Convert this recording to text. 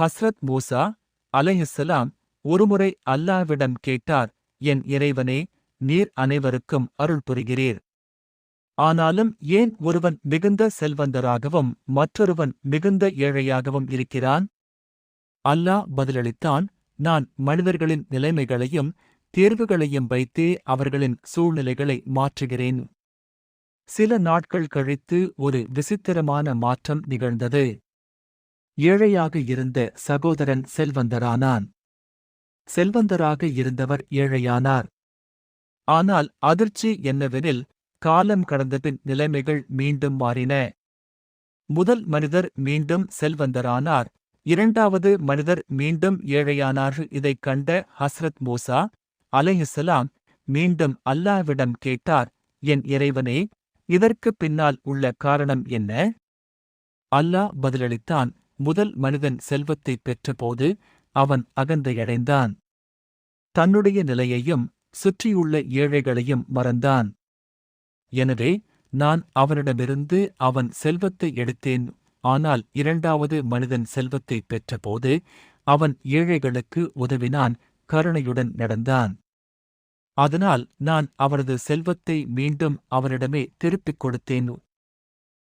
ஹஸ்ரத் மூசா அலைஹிஸ்ஸலாம் ஒருமுறை அல்லாவிடம் கேட்டார் என் இறைவனே நீர் அனைவருக்கும் அருள் புரிகிறீர். ஆனாலும் ஏன் ஒருவன் மிகுந்த செல்வந்தராகவும் மற்றொருவன் மிகுந்த ஏழையாகவும் இருக்கிறான்? அல்லாஹ் பதிலளித்தான் நான் மனிதர்களின் நிலைமைகளையும் தேர்வுகளையும் வைத்தே அவர்களின் சூழ்நிலைகளை மாற்றுகிறேன். சில நாட்கள் கழித்து ஒரு விசித்திரமான மாற்றம் நிகழ்ந்தது. ஏழையாக இருந்த சகோதரன் செல்வந்தரானான். செல்வந்தராக இருந்தவர் ஏழையானார். ஆனால் அதிர்ச்சி என்னவெனில் காலம் கடந்தபின் நிலைமைகள் மீண்டும் மாறின. முதல் மனிதர் மீண்டும் செல்வந்தரானார். இரண்டாவது மனிதர் மீண்டும் ஏழையானார். இதைக் கண்ட ஹஸ்ரத் மூசா அலைஹிஸ்ஸலாம் மீண்டும் அல்லாவிடம் கேட்டார் என் இறைவனே இதற்குப் பின்னால் உள்ள காரணம் என்ன? அல்லாஹ் பதிலளித்தான் முதல் மனிதன் செல்வத்தைப் பெற்றபோது அவன் அகந்தையடைந்தான் தன்னுடைய நிலையையும் சுற்றியுள்ள ஏழைகளையும் மறந்தான். எனவே நான் அவனிடமிருந்து அவன் செல்வத்தை எடுத்தேன். ஆனால் இரண்டாவது மனிதன் செல்வத்தைப் பெற்றபோது அவன் ஏழைகளுக்கு உதவினான் கருணையுடன் நடந்தான். அதனால் நான் அவனது செல்வத்தை மீண்டும் அவனிடமே திருப்பிக் கொடுத்தேன்.